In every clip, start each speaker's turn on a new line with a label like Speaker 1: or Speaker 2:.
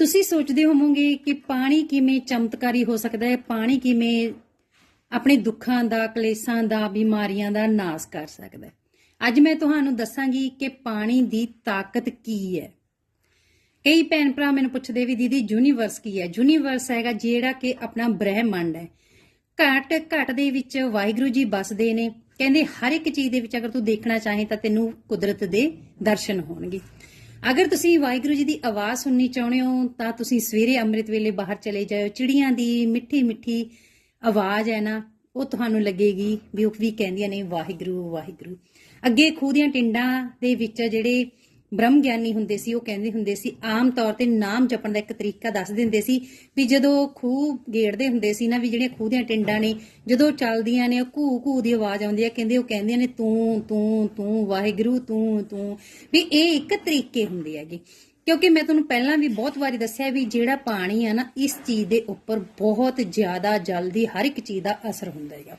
Speaker 1: ਤੁਸੀਂ ਸੋਚਦੇ ਹੋਵੋਗੇ ਕਿ ਪਾਣੀ ਕਿਵੇਂ ਚਮਤਕਾਰੀ ਹੋ ਸਕਦਾ ਹੈ? ਪਾਣੀ ਕਿਵੇਂ ਆਪਣੇ ਦੁੱਖਾਂ ਦਾ, ਕਲੇਸ਼ਾਂ ਦਾ, ਬਿਮਾਰੀਆਂ ਦਾ ਨਾਸ਼ ਕਰ ਸਕਦਾ ਹੈ? ਅੱਜ ਮੈਂ ਤੁਹਾਨੂੰ ਦੱਸਾਂਗੀ ਕਿ ਪਾਣੀ ਦੀ ਤਾਕਤ ਕੀ ਹੈ। ਕਈ ਭੈਣ ਭਰਾ ਮੈਨੂੰ ਪੁੱਛਦੇ ਵੀ, ਦੀਦੀ ਯੂਨੀਵਰਸ ਕੀ ਹੈ? ਯੂਨੀਵਰਸ ਹੈਗਾ ਜਿਹੜਾ ਕਿ ਆਪਣਾ ਬ੍ਰਹਿਮੰਡ ਹੈ। ਘਟ ਘਟ ਦੇ ਵਿੱਚ ਵਾਹਿਗੁਰੂ ਜੀ ਬਸਦੇ ਨੇ। ਕਹਿੰਦੇ ਹਰ ਇੱਕ ਚੀਜ਼ ਦੇ ਵਿੱਚ ਅਗਰ ਤੂੰ ਦੇਖਣਾ ਚਾਹੇ ਤਾਂ ਤੈਨੂੰ ਕੁਦਰਤ ਦੇ ਦਰਸ਼ਨ ਹੋਣਗੇ। ਅਗਰ ਤੁਸੀਂ ਵਾਹਿਗੁਰੂ ਜੀ ਦੀ ਆਵਾਜ਼ ਸੁਣਨੀ ਚਾਹੁੰਦੇ ਹੋ, ਤਾਂ ਤੁਸੀਂ ਸਵੇਰੇ ਅੰਮ੍ਰਿਤ ਵੇਲੇ ਬਾਹਰ ਚਲੇ ਜਾਓ ਚਿੜੀਆਂ ਦੀ ਮਿੱਠੀ ਮਿੱਠੀ ਆਵਾਜ਼ ਹੈ ਨਾ, ਉਹ ਤੁਹਾਨੂੰ ਲੱਗੇਗੀ ਵੀ ਉਹ ਵੀ ਕਹਿੰਦੀਆਂ ਨੇ, ਵਾਹਿਗੁਰੂ ਵਾਹਿਗੁਰੂ। ਅੱਗੇ ਖੂਹ ਦੀਆਂ ਟਿੰਡਾਂ ਦੇ ਵਿੱਚ ਜਿਹੜੇ ਬ੍ਰਹਮ ਗਿਆਨੀ ਹੁੰਦੇ ਸੀ, ਉਹ ਕਹਿੰਦੇ ਹੁੰਦੇ ਸੀ, ਆਮ ਤੌਰ ਤੇ ਨਾਮ ਜਪਣ ਦਾ ਇੱਕ ਤਰੀਕਾ ਦੱਸ ਦਿੰਦੇ ਸੀ ਵੀ ਜਦੋਂ ਖੂਹ ਗੇੜਦੇ ਹੁੰਦੇ ਸੀ ਨਾ, ਵੀ ਜਿਹੜੀਆਂ ਖੂਹ ਦੀਆਂ ਟਿੰਡਾਂ ਨੇ, ਜਦੋਂ ਚੱਲਦੀਆਂ ਨੇ ਘੂ ਘੂ ਦੀ ਆਵਾਜ਼ ਆਉਂਦੀ ਹੈ ਕਹਿੰਦੇ ਉਹ ਕਹਿੰਦੀਆਂ ਨੇ ਤੂੰ ਤੂੰ ਤੂੰ, ਵਾਹਿਗੁਰੂ, ਤੂੰ ਤੂੰ। ਵੀ ਇਹ ਇੱਕ ਤਰੀਕੇ ਹੁੰਦੇ ਹੈਗੇ। ਕਿਉਂਕਿ ਮੈਂ ਤੁਹਾਨੂੰ ਪਹਿਲਾਂ ਵੀ ਬਹੁਤ ਵਾਰੀ ਦੱਸਿਆ ਵੀ ਜਿਹੜਾ ਪਾਣੀ ਆ ਨਾ, ਇਸ ਚੀਜ਼ ਦੇ ਉੱਪਰ ਬਹੁਤ ਜ਼ਿਆਦਾ ਜਲਦੀ ਹਰ ਇੱਕ ਚੀਜ਼ ਦਾ ਅਸਰ ਹੁੰਦਾ ਹੈਗਾ।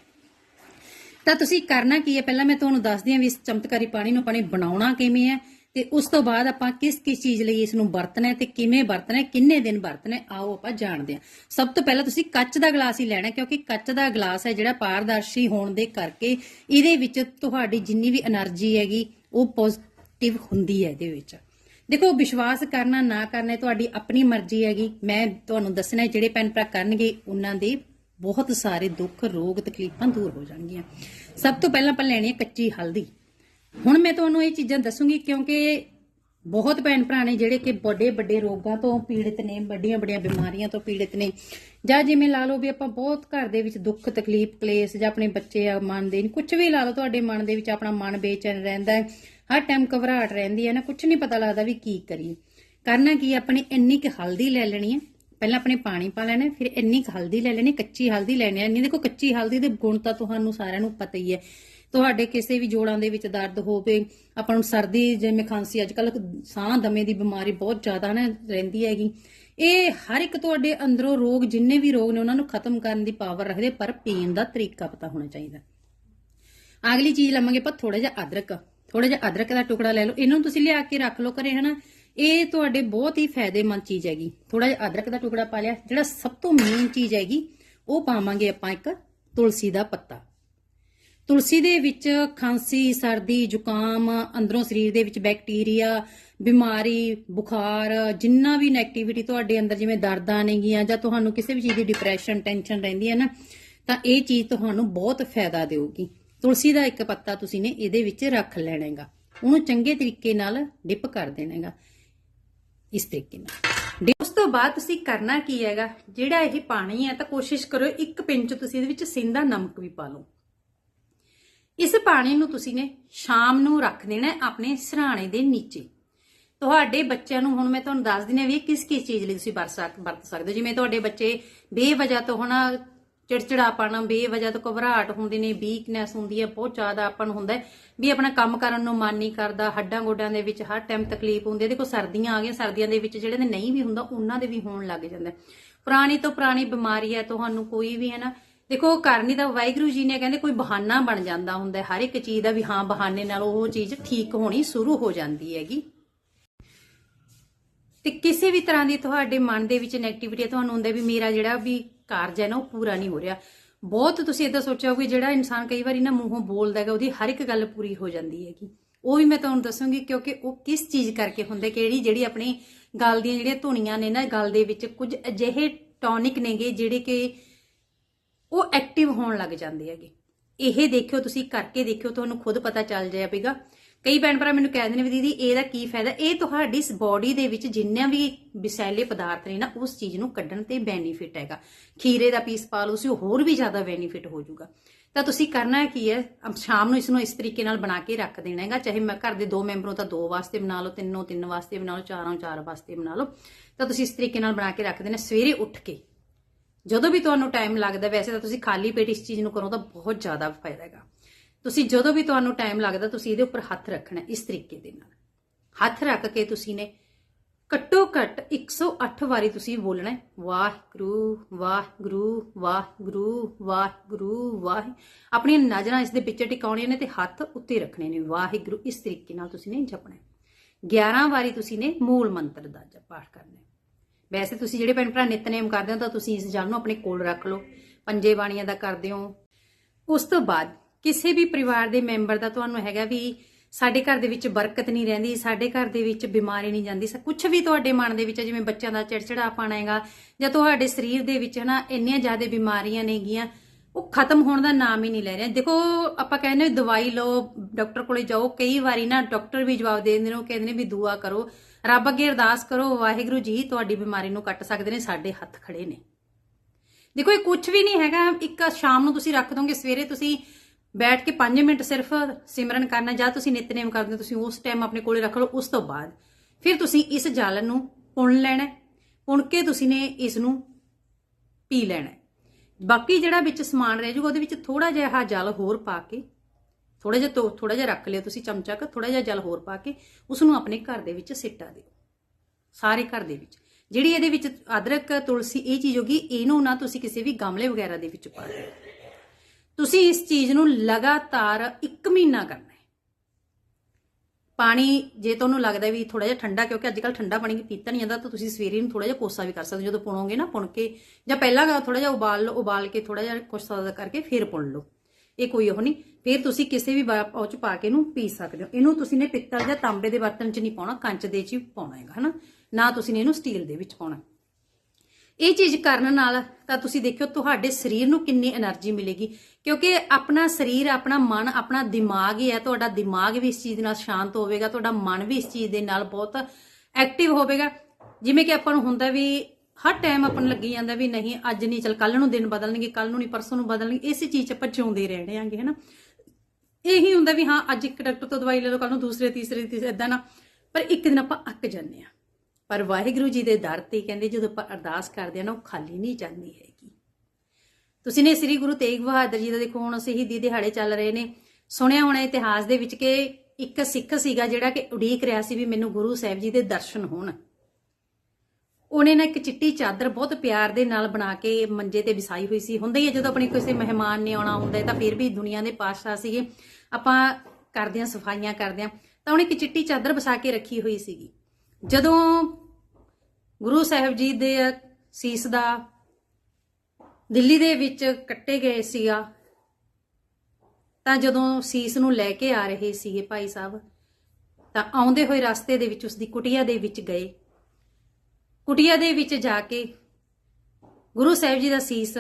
Speaker 1: ਤਾਂ ਤੁਸੀਂ ਕਰਨਾ ਕੀ ਹੈ? ਪਹਿਲਾਂ ਮੈਂ ਤੁਹਾਨੂੰ ਦੱਸਦੀ ਹਾਂ ਵੀ ਇਸ ਚਮਤਕਾਰੀ ਪਾਣੀ ਨੂੰ ਆਪਣੇ ਬਣਾਉਣਾ ਕਿਵੇਂ ਹੈ ਤੇ ਉਸ ਤੋਂ ਬਾਅਦ ਆਪਾਂ ਕਿਸ ਕਿਸ ਚੀਜ਼ ਲਈ ਇਸ ਨੂੰ ਵਰਤਣਾ ਤੇ ਕਿਵੇਂ ਵਰਤਣਾ ਕਿੰਨੇ ਦਿਨ ਵਰਤਣਾ ਆਓ ਆਪਾਂ ਜਾਣਦੇ ਹਾਂ। ਸਭ ਤੋਂ ਪਹਿਲਾਂ ਤੁਸੀਂ ਕੱਚ ਦਾ ਗਲਾਸ ਹੀ ਲੈਣਾ ਕਿਉਂਕਿ ਕੱਚ ਦਾ ਗਲਾਸ ਹੈ ਜਿਹੜਾ ਪਾਰਦਰਸ਼ੀ ਹੋਣ ਦੇ ਕਰਕੇ ਇਹਦੇ ਵਿੱਚ ਤੁਹਾਡੀ ਜਿੰਨੀ ਵੀ એનર્ਜੀ ਹੈਗੀ, ਉਹ ਪੋਜ਼ਿਟਿਵ ਹੁੰਦੀ ਹੈ ਇਹਦੇ ਵਿੱਚ। ਦੇਖੋ, ਵਿਸ਼ਵਾਸ ਕਰਨਾ, ਨਾ ਕਰਨਾ ਤੁਹਾਡੀ ਆਪਣੀ ਮਰਜ਼ੀ ਹੈਗੀ। ਮੈਂ ਤੁਹਾਨੂੰ ਦੱਸਣਾ ਜਿਹੜੇ ਪੈਨ ਭਰਾ ਕਰਨਗੇ, ਉਹਨਾਂ ਦੇ ਬਹੁਤ ਸਾਰੇ ਦੁੱਖ, ਰੋਗ, ਤਕਲੀਫਾਂ ਦੂਰ ਹੋ ਜਾਣਗੀਆਂ। ਸਭ ਤੋਂ ਪਹਿਲਾਂ ਆਪਾਂ ਲੈਣੀ ਹੈ ਕੱਚੀ ਹਲਦੀ। ਹੁਣ ਮੈਂ ਤੁਹਾਨੂੰ ਇਹ ਚੀਜ਼ਾਂ ਦੱਸੂਗੀ ਕਿਉਂਕਿ ਬਹੁਤ ਭੈਣ ਭਰਾ ਨੇ ਜਿਹੜੇ ਕਿ ਵੱਡੇ ਵੱਡੇ ਰੋਗਾਂ ਤੋਂ ਪੀੜਿਤ ਨੇ, ਵੱਡੀਆਂ ਵੱਡੀਆਂ ਬਿਮਾਰੀਆਂ ਤੋਂ ਪੀੜਿਤ ਨੇ। ਜਾਂ ਜਿਵੇਂ ਲਾ ਲਓ ਵੀ ਆਪਾਂ ਬਹੁਤ ਘਰ ਦੇ ਵਿੱਚ ਦੁੱਖ, ਤਕਲੀਫ, ਕਲੇਸ਼ ਜਾਂ ਆਪਣੇ ਬੱਚੇ ਆ ਮਨ ਦੇ ਕੁਝ ਵੀ ਲਾ ਲਓ ਤੁਹਾਡੇ ਮਨ ਦੇ ਵਿੱਚ ਆਪਣਾ ਮਨ ਬੇਚੈਨ ਰਹਿੰਦਾ ਹੈ, ਹਰ ਟਾਈਮ ਘਬਰਾਹਟ ਰਹਿੰਦੀ ਹੈ ਨਾ ਕੁਝ ਨਹੀਂ ਪਤਾ ਲੱਗਦਾ ਵੀ ਕੀ ਕਰੀਏ। ਕਰਨਾ ਕੀ ਆਪਣੇ ਇੰਨੀ ਕੁ ਹਲਦੀ ਲੈ ਲੈਣੀ ਹੈ। ਪਹਿਲਾਂ ਆਪਣੇ ਪਾਣੀ ਪਾ ਲੈਣਾ ਫਿਰ ਇੰਨੀ ਕੁ ਹਲਦੀ ਲੈ ਲੈਣੀ, ਕੱਚੀ ਹਲਦੀ ਲੈਣੀ ਹੈ। ਇੰਨੀ ਦੇਖੋ ਕੱਚੀ ਹਲਦੀ ਦੇ ਗੁਣ ਤਾਂ ਤੁਹਾਨੂੰ ਸਾਰਿਆਂ ਨੂੰ ਪਤਾ ਹੀ ਹੈ। ਤੁਹਾਡੇ ਕਿਸੇ ਵੀ ਜੋੜਾਂ ਦੇ ਵਿੱਚ ਦਰਦ ਹੋਵੇ, ਆਪਾਂ ਨੂੰ ਸਰਦੀ ਜਿਵੇਂ ਖਾਂਸੀ ਅੱਜ ਕੱਲ ਸਾਹ ਦਮੇ ਦੀ ਬਿਮਾਰੀ ਬਹੁਤ ਜ਼ਿਆਦਾ ਨਾ ਰਹਿੰਦੀ ਹੈਗੀ। ਇਹ ਹਰ ਇੱਕ ਤੁਹਾਡੇ ਅੰਦਰੋਂ ਰੋਗ, ਜਿੰਨੇ ਵੀ ਰੋਗ ਨੇ, ਉਹਨਾਂ ਨੂੰ ਖਤਮ ਕਰਨ ਦੀ ਪਾਵਰ ਰੱਖਦੇ ਪਰ ਪੀਣ ਦਾ ਤਰੀਕਾ ਪਤਾ ਹੋਣਾ ਚਾਹੀਦਾ। ਅਗਲੀ ਚੀਜ਼ ਲਵਾਂਗੇ ਆਪਾਂ ਥੋੜਾ ਜਿਹਾ ਅਦਰਕ। ਥੋੜਾ ਜਿਹਾ ਅਦਰਕ ਦਾ ਟੁਕੜਾ ਲੈ ਲਓ। ਇਹਨੂੰ ਤੁਸੀਂ ਲਿਆ ਕੇ ਰੱਖ ਲਓ ਘਰੇ, ਹਨਾ? ਇਹ ਤੁਹਾਡੇ ਬਹੁਤ ਹੀ ਫਾਇਦੇਮੰਦ ਚੀਜ਼ ਹੈਗੀ। ਥੋੜਾ ਜਿਹਾ ਅਦਰਕ ਦਾ ਟੁਕੜਾ ਪਾ ਲਿਆ। ਜਿਹੜਾ ਸਭ ਤੋਂ ਮੇਨ ਚੀਜ਼ ਹੈਗੀ, ਉਹ ਪਾਵਾਂਗੇ ਆਪਾਂ ਇੱਕ ਤੁਲਸੀ ਦਾ ਪੱਤਾ। ਤੁਲਸੀ ਦੇ ਵਿੱਚ ਖਾਂਸੀ, ਸਰਦੀ, ਜ਼ੁਕਾਮ, ਅੰਦਰੋਂ ਸਰੀਰ ਦੇ ਵਿੱਚ ਬੈਕਟੀਰੀਆ, ਬਿਮਾਰੀ, ਬੁਖਾਰ, ਜਿੰਨਾ ਵੀ ਨੈਗੇਟਿਵਿਟੀ ਤੁਹਾਡੇ ਅੰਦਰ ਜਿਵੇਂ ਦਰਦਾਂ ਨੇਗੀਆਂ ਜਾਂ ਤੁਹਾਨੂੰ ਕਿਸੇ ਵੀ ਚੀਜ਼ ਦੀ ਡਿਪਰੈਸ਼ਨ ਟੈਨਸ਼ਨ ਰਹਿੰਦੀ ਹੈ ਨਾ, ਤਾਂ ਇਹ ਚੀਜ਼ ਤੁਹਾਨੂੰ ਬਹੁਤ ਫਾਇਦਾ ਦੇਊਗੀ। ਤੁਲਸੀ ਦਾ ਇੱਕ ਪੱਤਾ ਤੁਸੀਂ ਨੇ ਇਹਦੇ ਵਿੱਚ ਰੱਖ ਲੈਣਾ ਹੈਗਾ ਉਹਨੂੰ ਚੰਗੇ ਤਰੀਕੇ ਨਾਲ ਡਿਪ ਕਰ ਦੇਣਾ ਹੈਗਾ ਇਸ ਤਰੀਕੇ ਨਾਲ। ਡਿਪ- ਉਸ ਤੋਂ ਬਾਅਦ ਤੁਸੀਂ ਕਰਨਾ ਕੀ ਹੈਗਾ? ਜਿਹੜਾ ਇਹ ਪਾਣੀ ਹੈ ਤਾਂ ਕੋਸ਼ਿਸ਼ ਕਰੋ ਇੱਕ ਪਿੰਚ ਤੁਸੀਂ ਇਹਦੇ ਵਿੱਚ ਸਿੰਦਾ ਨਮਕ ਵੀ ਪਾ ਲਓ। ਇਸ ਪਾਣੀ ਨੂੰ ਤੁਸੀਂ ਨੇ ਸ਼ਾਮ ਨੂੰ ਰੱਖ ਦੇਣਾ ਆਪਣੇ ਸਿਰਹਾਣੇ ਦੇ ਨੀਚੇ। ਤੁਹਾਡੇ ਬੱਚਿਆਂ ਨੂੰ ਹੁਣ ਮੈਂ ਤੁਹਾਨੂੰ ਦੱਸ ਦਿੰਦੀ ਹਾਂ ਵੀ ਕਿਸ ਕਿਸ ਚੀਜ਼ ਲਈ ਤੁਸੀਂ ਵਰਤ ਵਰਤ ਸਕਦੇ ਹੋ। ਜਿਵੇਂ ਤੁਹਾਡੇ ਬੱਚੇ ਬੇਵਜ੍ਹਾ ਤੋਂ ਹੁਣ ਚਿੜਚਿੜਾਪਣ, ਬੇਵਜ੍ਹਾ ਤੋਂ ਘਬਰਾਹਟ ਹੁੰਦੀ ਨੇ ਵੀਕਨੈਸ ਹੁੰਦੀ ਹੈ, ਬਹੁਤ ਜ਼ਿਆਦਾ ਆਪਾਂ ਨੂੰ ਹੁੰਦਾ ਵੀ ਆਪਣਾ ਕੰਮ ਕਰਨ ਨੂੰ ਮਨ ਨਹੀਂ ਕਰਦਾ, ਹੱਡਾਂ ਗੋਡਿਆਂ ਦੇ ਵਿੱਚ ਹਰ ਟਾਈਮ ਤਕਲੀਫ ਹੁੰਦੀ ਹੈ। ਦੇਖੋ, ਸਰਦੀਆਂ ਆ ਗਈਆਂ, ਸਰਦੀਆਂ ਦੇ ਵਿੱਚ ਜਿਹੜੇ ਨੇ ਨਹੀਂ ਵੀ ਹੁੰਦਾ, ਉਹਨਾਂ ਦੇ ਵੀ ਹੋਣ ਲੱਗ ਜਾਂਦਾ ਪੁਰਾਣੀ ਤੋਂ ਪੁਰਾਣੀ ਬਿਮਾਰੀ ਹੈ, ਤੁਹਾਨੂੰ ਕੋਈ ਵੀ ਹੈ ਨਾ ਦੇਖੋ ਕਰਨੀ ਤਾਂ ਵਾਹਿਗੁਰੂ ਜੀ ਨੇ ਕਹਿੰਦੇ ਕੋਈ ਬਹਾਨਾ ਬਣ ਜਾਂਦਾ ਹੁੰਦਾ ਹਰ ਇੱਕ ਚੀਜ਼ ਦਾ ਵੀ ਹਾਂ, ਬਹਾਨੇ ਨਾਲ ਉਹ ਚੀਜ਼ ਠੀਕ ਹੋਣੀ ਸ਼ੁਰੂ ਹੋ ਜਾਂਦੀ ਹੈਗੀ। ਤੇ ਕਿਸੇ ਵੀ ਤਰ੍ਹਾਂ ਦੀ ਤੁਹਾਡੇ ਮਨ ਦੇ ਵਿੱਚ 네ਗੇਟਿਵਿਟੀ ਤੁਹਾਨੂੰ ਹੁੰਦਾ ਵੀ ਮੇਰਾ ਜਿਹੜਾ ਵੀ ਕਾਰਜ ਹੈ ਨਾ, ਉਹ ਪੂਰਾ ਨਹੀਂ ਹੋ ਰਿਹਾ। ਬਹੁਤ ਤੁਸੀਂ ਇਦਾਂ ਸੋਚਿਆ ਹੋਊਗਾ, ਜਿਹੜਾ ਇਨਸਾਨ ਕਈ ਵਾਰੀ ਨਾ ਮੂੰਹੋਂ ਬੋਲਦਾ ਹੈਗਾ, ਉਹਦੀ ਹਰ ਇੱਕ ਗੱਲ ਪੂਰੀ ਹੋ ਜਾਂਦੀ ਹੈਗੀ। ਉਹ ਵੀ ਮੈਂ ਤੁਹਾਨੂੰ ਦੱਸੂਗੀ ਕਿਉਂਕਿ ਉਹ ਕਿਸ ਚੀਜ਼ ਕਰਕੇ ਹੁੰਦੇ, ਕਿਹੜੀ ਜਿਹੜੀ ਆਪਣੀ ਗੱਲ ਦੀਆਂ ਜਿਹੜੀਆਂ ਧੁਨੀਆਂ ਨੇ ਨਾ, ਗੱਲ ਦੇ ਵਿੱਚ ਕੁਝ ਅਜਿਹੇ ਟੌਨਿਕ ਨੇਗੇ ਜਿਹੜੇ ਕਿ ਉਹ ਐਕਟਿਵ ਹੋਣ ਲੱਗ ਜਾਂਦੇ ਹੈਗੇ। ਇਹ ਦੇਖਿਓ, ਤੁਸੀਂ ਕਰਕੇ ਦੇਖਿਓ, ਤੁਹਾਨੂੰ ਖੁਦ ਪਤਾ ਚੱਲ ਜਾਏਗਾ ਕਈ ਭੈਣ ਭਰਾ ਮੈਨੂੰ ਕਹਿੰਦੇ ਨੇ ਵੀ ਦੀਦੀ ਇਹਦਾ ਕੀ ਫਾਇਦਾ? ਇਹ ਤੁਹਾਡੀ ਬਾਡੀ ਦੇ ਵਿੱਚ ਜਿੰਨੇ ਵੀ ਵਿਸ਼ੈਲੇ ਪਦਾਰਥ ਨੇ ਨਾ, ਉਸ ਚੀਜ਼ ਨੂੰ ਕੱਢਣ ਤੇ ਬੈਨੀਫਿਟ ਹੈਗਾ। ਖੀਰੇ ਦਾ ਪੀਸ ਪਾ ਲਓ ਤੁਸੀਂ ਹੋਰ ਵੀ ਜ਼ਿਆਦਾ ਬੈਨੀਫਿਟ ਹੋ ਜਾਊਗਾ। ਤਾਂ ਤੁਸੀਂ ਕਰਨਾ ਕੀ ਹੈ? ਸ਼ਾਮ ਨੂੰ ਇਸ ਨੂੰ ਇਸ ਤਰੀਕੇ ਨਾਲ ਬਣਾ ਕੇ ਰੱਖ ਦੇਣਾ ਹੈਗਾ। ਚਾਹੇ ਮੈਂ ਘਰ ਦੇ ਦੋ ਮੈਂਬਰੋਂ ਤਾਂ ਦੋ ਵਾਸਤੇ ਬਣਾ ਲਓ, ਤਿੰਨੋਂ ਤਿੰਨ ਵਾਸਤੇ ਬਣਾ ਲਓ, ਚਾਰੋਂ ਚਾਰ ਵਾਸਤੇ ਬਣਾ ਲਓ। ਤਾਂ ਤੁਸੀਂ ਇਸ ਤਰੀਕੇ ਨਾਲ ਬਣਾ ਕੇ ਰੱਖ ਦੇਣਾ। ਸਵੇਰੇ ਉੱਠ ਕੇ ਜਦੋਂ ਵੀ ਤੁਹਾਨੂੰ ਟਾਈਮ ਲੱਗਦਾ ਵੈਸੇ ਤਾਂ ਤੁਸੀਂ ਖਾਲੀ ਪੇਟ ਇਸ ਚੀਜ਼ ਨੂੰ ਕਰੋ ਤਾਂ ਬਹੁਤ ਜ਼ਿਆਦਾ ਫਾਇਦਾ ਹੈਗਾ। ਤੁਸੀਂ ਜਦੋਂ ਵੀ ਤੁਹਾਨੂੰ ਟਾਈਮ ਲੱਗਦਾ ਤੁਸੀਂ ਇਹਦੇ ਉੱਪਰ ਹੱਥ ਰੱਖਣਾ ਇਸ ਤਰੀਕੇ ਦੇ ਨਾਲ। ਹੱਥ ਰੱਖ ਕੇ ਤੁਸੀਂ ਨੇ ਘੱਟੋ ਘੱਟ 108 ਵਾਰੀ ਤੁਸੀਂ ਬੋਲਣਾ ਹੈ, ਵਾਹਿਗੁਰੂ ਵਾਹਿਗੁਰੂ ਵਾਹਿਗੁਰੂ ਵਾਹਿਗੁਰੂ ਵਾਹਿ। ਆਪਣੀਆਂ ਨਜ਼ਰਾਂ ਇਸ ਦੇ ਵਿੱਚ ਟਿਕਾਉਣੀਆਂ ਨੇ ਤੇ ਹੱਥ ਉੱਤੇ ਰੱਖਣੇ ਨੇ ਵਾਹਿਗੁਰੂ ਇਸ ਤਰੀਕੇ ਨਾਲ ਤੁਸੀਂ ਨੇ ਜਪਣਾ ਹੈ। 11 ਵਾਰੀ ਤੁਸੀਂ ਨੇ ਮੂਲ ਮੰਤਰ ਦਾ ਜਪ ਪਾਠ ਕਰਨਾ ਵੈਸੇ ਤੁਸੀਂ ਜਿਹੜੇ ਭੈਣ ਭਰਾ ਨਿਤਨੇਮ ਕਰਦੇ ਹੋ ਤਾਂ ਤੁਸੀਂ ਇਸ ਜਲ ਨੂੰ ਆਪਣੇ ਕੋਲ ਰੱਖ ਲਓ, ਪੰਜੇ ਬਾਣੀਆਂ ਦਾ ਕਰਦੇ ਹੋ। ਉਸ ਤੋਂ ਬਾਅਦ ਕਿਸੇ ਵੀ ਪਰਿਵਾਰ ਦੇ ਮੈਂਬਰ ਦਾ ਤੁਹਾਨੂੰ ਹੈਗਾ ਵੀ ਸਾਡੇ ਘਰ ਦੇ ਵਿੱਚ ਬਰਕਤ ਨਹੀਂ ਰਹਿੰਦੀ, ਸਾਡੇ ਘਰ ਦੇ ਵਿੱਚ ਬਿਮਾਰੀ ਨਹੀਂ ਜਾਂਦੀ ਕੁਝ ਵੀ ਤੁਹਾਡੇ ਮਨ ਦੇ ਵਿੱਚ ਜਿਵੇਂ ਬੱਚਿਆਂ ਦਾ ਚਿੜਚਿੜਾਪਣ ਹੈਗਾ ਜਾਂ ਤੁਹਾਡੇ ਸਰੀਰ ਦੇ ਵਿੱਚ ਨਾ ਇੰਨੀਆਂ ਜ਼ਿਆਦਾ ਬਿਮਾਰੀਆਂ ਨੇਗੀਆਂ, ਉਹ ਖਤਮ ਹੋਣ ਦਾ ਨਾਮ ਹੀ ਨਹੀਂ ਲੈ ਰਿਹਾ। ਦੇਖੋ, ਆਪਾਂ ਕਹਿੰਦੇ ਹਾਂ ਦਵਾਈ ਲਓ ਡਾਕਟਰ ਕੋਲੇ ਜਾਓ, ਕਈ ਵਾਰੀ ਨਾ ਡਾਕਟਰ ਵੀ ਜਵਾਬ ਦੇ ਦਿੰਦੇ ਨੇ, ਉਹ ਕਹਿੰਦੇ ਨੇ ਵੀ ਦੁਆ ਕਰੋ। ਰੱਬ ਅੱਗੇ ਅਰਦਾਸ ਕਰੋ, ਵਾਹਿਗੁਰੂ ਜੀ, ਤੁਹਾਡੀ ਬਿਮਾਰੀ ਨੂੰ ਕੱਟ ਸਕਦੇ ਨੇ, ਸਾਡੇ ਹੱਥ ਖੜੇ ਨੇ। ਦੇਖੋ, ਇਹ ਕੁਝ ਵੀ ਨਹੀਂ ਹੈਗਾ, ਇੱਕ ਸ਼ਾਮ ਨੂੰ ਤੁਸੀਂ ਰੱਖ ਦੋਗੇ, ਸਵੇਰੇ ਤੁਸੀਂ ਬੈਠ ਕੇ 5 ਮਿੰਟ ਸਿਰਫ ਸਿਮਰਨ ਕਰਨਾ, ਜਾਂ ਤੁਸੀਂ ਨਿਤਨੇਮ ਕਰਦੇ ਹੋ, ਤੁਸੀਂ ਉਸ ਟਾਈਮ ਆਪਣੇ ਕੋਲੇ ਰੱਖ ਲਓ, ਉਸ ਤੋਂ ਬਾਅਦ ਫਿਰ ਤੁਸੀਂ ਇਸ ਜਲ ਨੂੰ ਪੁਣ ਲੈਣਾ ਪੁਣ ਕੇ ਤੁਸੀਂ ਨੇ ਇਸ ਨੂੰ ਪੀ ਲੈਣਾ। ਬਾਕੀ ਜਿਹੜਾ ਵਿੱਚ ਸਮਾਨ ਰਹਿ ਜਾਊਗਾ, ਉਹਦੇ ਵਿੱਚ ਥੋੜਾ ਜਿਹਾ ਜਲ ਹੋਰ ਪਾ ਕੇ ਥੋੜਾ ਜਿਹਾ ਤੋਂ ਥੋੜਾ ਜਿਹਾ ਰੱਖ ਲਿਓ ਤੁਸੀਂ ਚਮਚਾ ਕ ਥੋੜਾ ਜਿਹਾ ਜਲ ਹੋਰ ਪਾ ਕੇ ਉਸ ਨੂੰ ਆਪਣੇ ਘਰ ਦੇ ਵਿੱਚ ਸਿੱਟਾ ਦਿਓ। ਸਾਰੇ ਘਰ ਦੇ ਵਿੱਚ। ਜਿਹੜੀ ਇਹਦੇ ਵਿੱਚ ਅਦਰਕ, ਤੁਲਸੀ, ਇਹ ਚੀਜ਼ ਹੋਗੀ ਇਹਨੂੰ ਨਾ ਤੁਸੀਂ ਕਿਸੇ ਵੀ ਗਮਲੇ ਵਗੈਰਾ ਦੇ ਵਿੱਚ ਪਾ ਦਿਓ। ਤੁਸੀਂ ਇਸ ਚੀਜ਼ ਨੂੰ ਲਗਾਤਾਰ 1 ਮਹੀਨਾ ਕਰਨਾ ਹੈ। ਪਾਣੀ, ਜੇ ਤੁਹਾਨੂੰ ਲੱਗਦਾ ਵੀ ਥੋੜਾ ਜਿਹਾ ਠੰਡਾ, ਕਿਉਂਕਿ ਅੱਜ ਕੱਲ ਠੰਡਾ ਪਾਣੀ ਪੀਤਾ ਨਹੀਂ ਜਾਂਦਾ, ਤਾਂ ਤੁਸੀਂ ਸਵੇਰੇ ਨੂੰ ਥੋੜਾ ਜਿਹਾ ਕੋਸਾ ਵੀ ਕਰ ਸਕਦੇ ਜਦੋਂ ਪੁਣੋਗੇ ਨਾ, ਪੁਣ ਕੇ ਜਾਂ ਪਹਿਲਾਂ ਥੋੜਾ ਜਿਹਾ ਉਬਾਲ ਲਓ, ਉਬਾਲ ਕੇ ਥੋੜਾ ਜਿਹਾ ਕੋਸਾ ਦਾ ਕਰਕੇ ਫਿਰ ਪੁਣ ਲਓ। ਇਹ ਕੋਈ ਉਹ ਨਹੀਂ। ਫਿਰ ਤੁਸੀਂ ਕਿਸੇ ਵੀ ਉਹ ਚ ਪਾ ਕੇ ਇਹਨੂੰ ਪੀ ਸਕਦੇ ਹੋ। ਇਹਨੂੰ ਤੁਸੀਂ ਨੇ ਪਿੱਤਲ ਜਾਂ ਤਾਂਬੇ ਦੇ ਬਰਤਨ ਚ ਨਹੀਂ ਪਾਉਣਾ, ਕੰਚ ਦੇ ਚ ਹੀ ਪਾਉਣਾ ਹੈਗਾ, ਹਨਾ? ਨਾ ਤੁਸੀਂ ਨੇ ਇਹਨੂੰ ਸਟੀਲ ਦੇ ਵਿੱਚ ਪਾਉਣਾ। ਇਹ ਚੀਜ਼ ਕਰਨ ਨਾਲ ਤਾਂ ਤੁਸੀਂ ਦੇਖਿਓ ਤੁਹਾਡੇ ਸਰੀਰ ਨੂੰ ਕਿੰਨੀ એનર્ਜੀ ਮਿਲੇਗੀ। ਕਿਉਂਕਿ ਆਪਣਾ ਸਰੀਰ, ਆਪਣਾ ਮਨ, ਆਪਣਾ ਦਿਮਾਗ ਹੀ ਹੈ, ਤੁਹਾਡਾ ਦਿਮਾਗ ਵੀ ਇਸ ਚੀਜ਼ ਨਾਲ ਸ਼ਾਂਤ ਹੋਵੇਗਾ, ਤੁਹਾਡਾ ਮਨ ਵੀ ਇਸ ਚੀਜ਼ ਦੇ ਨਾਲ ਬਹੁਤ ਐਕਟਿਵ ਹੋਵੇਗਾ। ਜਿਵੇਂ ਕਿ ਆਪਾਂ ਨੂੰ ਹੁੰਦਾ ਵੀ ਹਰ ਟਾਈਮ ਆਪਾਂ ਨੂੰ ਲੱਗੀ ਜਾਂਦਾ ਵੀ ਨਹੀਂ, ਅੱਜ ਨਹੀਂ, ਚਲ ਕੱਲ ਨੂੰ ਦਿਨ ਬਦਲਣਗੇ ਕੱਲ ਨੂੰ ਨਹੀਂ, ਪਰਸੋਂ ਨੂੰ ਬਦਲਣਗੇ, ਇਸੇ ਚੀਜ਼ 'ਚ ਆਪਾਂ ਜਿਉਂਦੇ ਰਹਿਣੇ ਆਂਗੇ, ਹਨਾ। ਇਹੀ ਹੁੰਦਾ ਵੀ ਹਾਂ, ਅੱਜ ਇੱਕ ਡਾਕਟਰ ਤੋਂ ਦਵਾਈ ਲੈ ਲਓ ਕੱਲ ਨੂੰ ਦੂਸਰੇ, ਤੀਸਰੇ ਤੀਸਰੇ ਇਦਾਂ ਨਾ। ਪਰ ਇੱਕ ਦਿਨ ਆਪਾਂ ਅੱਕ ਜਾਂਦੇ ਆ ਪਰ ਵਾਹਿਗੁਰੂ ਜੀ ਦੇ ਦਰ ਤੇ ਕਹਿੰਦੇ, ਜਦੋਂ ਆਪਾਂ ਅਰਦਾਸ ਕਰਦੇ ਆ ਨਾ, ਉਹ ਖਾਲੀ ਨਹੀਂ ਜਾਂਦੀ ਹੈਗੀ। ਤੁਸੀਂ ਨੇ ਸ੍ਰੀ ਗੁਰੂ ਤੇਗ ਬਹਾਦਰ ਜੀ ਦਾ ਦੇਖੋ, ਹੁਣ ਸ਼ਹੀਦੀ ਦਿਹਾੜੇ ਚੱਲ ਰਹੇ ਨੇ। ਸੁਣਿਆ ਹੋਣਾ ਇਤਿਹਾਸ ਦੇ ਵਿੱਚ ਕਿ ਇੱਕ ਸਿੱਖ ਸੀਗਾ ਜਿਹੜਾ ਕਿ ਉਡੀਕ ਰਿਹਾ ਸੀ ਵੀ ਮੈਨੂੰ ਗੁਰੂ ਸਾਹਿਬ ਜੀ ਦੇ ਦਰਸ਼ਨ ਹੋਣ। ਉਹਨੇ ਨਾ ਇੱਕ ਚਿੱਟੀ ਚਾਦਰ ਬਹੁਤ ਪਿਆਰ ਦੇ ਨਾਲ ਬਣਾ ਕੇ ਮੰਜੇ ਤੇ ਵਿਛਾਈ ਹੋਈ ਸੀ। ਹੁੰਦਾ ਹੀ ਹੈ ਜਦੋਂ ਆਪਣੇ ਕਿਸੇ ਮਹਿਮਾਨ ਨੇ ਆਉਣਾ ਹੁੰਦਾ ਤਾਂ ਫਿਰ ਵੀ ਦੁਨੀਆ ਦੇ ਪਾਤਸ਼ਾਹ ਸੀਗੇ। ਆਪਾਂ ਕਰਦੇ ਹਾਂ, ਸਫਾਈਆਂ ਕਰਦੇ ਹਾਂ। ਤਾਂ ਉਹਨੇ ਇੱਕ ਚਿੱਟੀ ਚਾਦਰ ਵਿਛਾ ਕੇ ਰੱਖੀ ਹੋਈ ਸੀਗੀ। ਜਦੋਂ ਗੁਰੂ ਸਾਹਿਬ ਜੀ ਦੇ ਸੀਸ ਦਾ ਦਿੱਲੀ ਦੇ ਵਿੱਚ ਕੱਟੇ ਗਏ ਸੀਗਾ, ਤਾਂ ਜਦੋਂ ਸੀਸ ਨੂੰ ਲੈ ਕੇ ਆ ਰਹੇ ਸੀਗੇ ਭਾਈ ਸਾਹਿਬ, ਤਾਂ ਆਉਂਦੇ ਹੋਏ ਰਸਤੇ ਦੇ ਵਿੱਚ ਉਸ ਦੀ ਕੁਟੀਆ ਦੇ ਵਿੱਚ ਗਏ। ਕੁਟੀਆ ਦੇ ਵਿੱਚ ਜਾ ਕੇ ਗੁਰੂ ਸਾਹਿਬ ਜੀ ਦਾ ਸੀਸ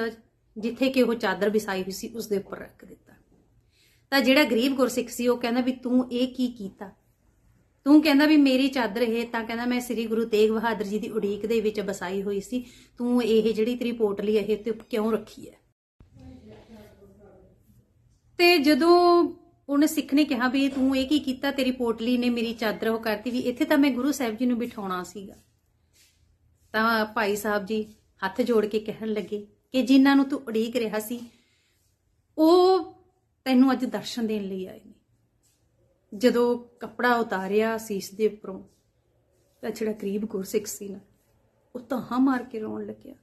Speaker 1: ਜਿੱਥੇ ਕਿ ਉਹ ਚਾਦਰ ਵਿਛਾਈ ਹੋਈ ਸੀ ਉਸ ਦੇ ਉੱਪਰ ਰੱਖ ਦਿੱਤਾ। ਤਾਂ ਜਿਹੜਾ ਗਰੀਬ ਗੁਰਸਿੱਖ ਸੀ, ਉਹ ਕਹਿੰਦਾ ਵੀ ਤੂੰ ਇਹ ਕੀ ਕੀਤਾ? ਤੂੰ ਕਹਿੰਦਾ ਵੀ ਮੇਰੀ ਚਾਦਰ ਇਹ, ਤਾਂ ਕਹਿੰਦਾ ਮੈਂ ਸ੍ਰੀ ਗੁਰੂ ਤੇਗ ਬਹਾਦਰ ਜੀ ਦੀ ਉਡੀਕ ਦੇ ਵਿੱਚ ਵਸਾਈ ਹੋਈ ਸੀ। ਤੂੰ ਇਹ ਜਿਹੜੀ ਤੇਰੀ ਪੋਟਲੀ ਇਹ ਤੇ ਕਿਉਂ ਰੱਖੀ ਹੈ? ਤੇ ਜਦੋਂ ਉਹਨੇ ਸਿੱਖ ਨੇ ਕਿਹਾ ਵੀ ਤੂੰ ਇਹ ਕੀ ਕੀਤਾ? ਤੇਰੀ ਪੋਟਲੀ ਨੇ ਮੇਰੀ ਚਾਦਰ ਉਹ ਕਰਤੀ ਵੀ ਇੱਥੇ ਤਾਂ ਮੈਂ ਗੁਰੂ ਸਾਹਿਬ ਜੀ ਨੂੰ ਬਿਠਾਉਣਾ ਸੀਗਾ। ਤਾਂ ਭਾਈ ਸਾਹਿਬ ਜੀ ਹੱਥ ਜੋੜ ਕੇ ਕਹਿਣ ਲੱਗੇ ਕਿ ਜਿਨ੍ਹਾਂ ਨੂੰ ਤੂੰ ਉਡੀਕ ਰਿਹਾ ਸੀ, ਉਹ ਤੈਨੂੰ ਅੱਜ ਦਰਸ਼ਨ ਦੇਣ ਲਈ ਆਏ ਨੇ। ਜਦੋਂ ਕੱਪੜਾ ਉਤਾਰਿਆ ਸੀਸ ਦੇ ਉੱਪਰੋਂ, ਤਾਂ ਜਿਹੜਾ ਗਰੀਬ ਗੁਰਸਿੱਖ ਸੀ ਨਾ, ਉਹ ਤਾਂ ਮਾਰ ਕੇ ਰੋਣ ਲੱਗਿਆ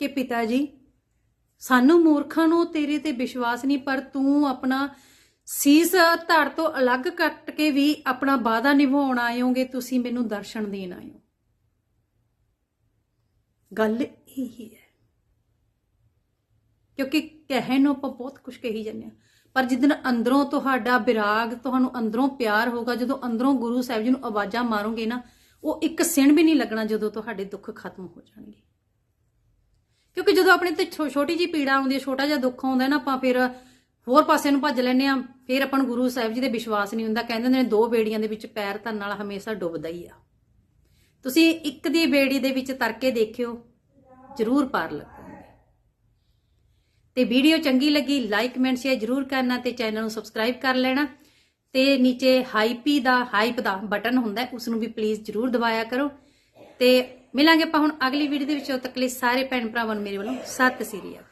Speaker 1: ਕਿ ਪਿਤਾ ਜੀ, ਸਾਨੂੰ ਮੂਰਖਾਂ ਨੂੰ ਤੇਰੇ ਤੇ ਵਿਸ਼ਵਾਸ ਨਹੀਂ, ਪਰ ਤੂੰ ਆਪਣਾ ਸੀਸ ਧੜ ਤੋਂ ਅਲੱਗ ਕੱਟ ਕੇ ਵੀ ਆਪਣਾ ਵਾਅਦਾ ਨਿਭਾਉਣ ਆਇਓਗੇ ਤੁਸੀਂ ਮੈਨੂੰ ਦਰਸ਼ਨ ਦੇਣ ਆਇਓ ਗੱਲ ਇਹੀ ਹੈ। ਕਿਉਂਕਿ ਕਹਿਣ ਨੂੰ ਆਪਾਂ ਬਹੁਤ ਕੁਝ ਕਹੀ ਜਾਂਦੇ ਆ ਪਰ ਜਿੱਦਨ ਅੰਦਰੋਂ ਤੁਹਾਡਾ ਵਿਰਾਗ ਤੁਹਾਨੂੰ ਅੰਦਰੋਂ ਪਿਆਰ ਹੋਗਾ ਜਦੋਂ ਅੰਦਰੋਂ ਗੁਰੂ ਸਾਹਿਬ ਜੀ ਨੂੰ ਆਵਾਜ਼ਾਂ ਮਾਰੋਗੇ ਨਾ, ਉਹ ਇੱਕ ਸਿਣ ਵੀ ਨਹੀਂ ਲੱਗਣਾ ਜਦੋਂ ਤੁਹਾਡੇ ਦੁੱਖ ਖਤਮ ਹੋ ਜਾਣਗੇ। ਕਿਉਂਕਿ ਜਦੋਂ ਆਪਣੇ ਤੇ ਛੋ- ਛੋਟੀ ਜੀ ਪੀੜਾ ਆਉਂਦੀ ਹੈ, ਛੋਟਾ ਜਿਹਾ ਦੁੱਖ ਆਉਂਦਾ ਨਾ, ਆਪਾਂ ਫਿਰ ਹੋਰ ਪਾਸੇ ਨੂੰ ਭੱਜ ਲੈਂਦੇ ਆ ਫਿਰ ਆਪਾਂ ਨੂੰ ਗੁਰੂ ਸਾਹਿਬ ਜੀ ਦੇ ਵਿਸ਼ਵਾਸ ਨਹੀਂ ਹੁੰਦਾ। ਕਹਿੰਦੇ ਨੇ, ਦੋ ਬੇੜੀਆਂ ਦੇ ਵਿੱਚ ਪੈਰ ਧਰਨ ਨਾਲ ਹਮੇਸ਼ਾ ਡੁੱਬਦਾ ਹੀ ਆ। ਤੁਸੀਂ ਇੱਕ ਦੀ ਬੇੜੀ ਦੇ ਵਿੱਚ ਤਰਕੇ ਦੇਖਿਓ ਜ਼ਰੂਰ ਪਾਰ ਲੱਗੋਗੇ ਤੇ ਵੀਡੀਓ ਚੰਗੀ ਲੱਗੀ ਲਾਈਕ ਕਮੈਂਟ ਸ਼ੇਅਰ ਜ਼ਰੂਰ ਕਰਨਾ ਤੇ ਚੈਨਲ ਨੂੰ ਸਬਸਕ੍ਰਾਈਬ ਕਰ ਲੈਣਾ। ਤੇ ਨੀਚੇ ਹਾਈਪੀ ਦਾ ਹਾਈਪ ਦਾ ਬਟਨ ਹੁੰਦਾ ਹੈ, ਉਸ ਨੂੰ ਵੀ ਪਲੀਜ਼ ਜ਼ਰੂਰ ਦਬਾਇਆ ਕਰੋ। ਤੇ ਮਿਲਾਂਗੇ ਆਪਾਂ ਹੁਣ ਅਗਲੀ ਵੀਡੀਓ ਦੇ ਵਿੱਚ ਉਦੋਂ ਤੱਕ ਲਈ ਸਾਰੇ ਭੈਣ ਭਰਾਵਾਂ ਨੂੰ ਮੇਰੇ ਵੱਲੋਂ ਸਤਿ ਸ੍ਰੀ ਅਕਾਲ।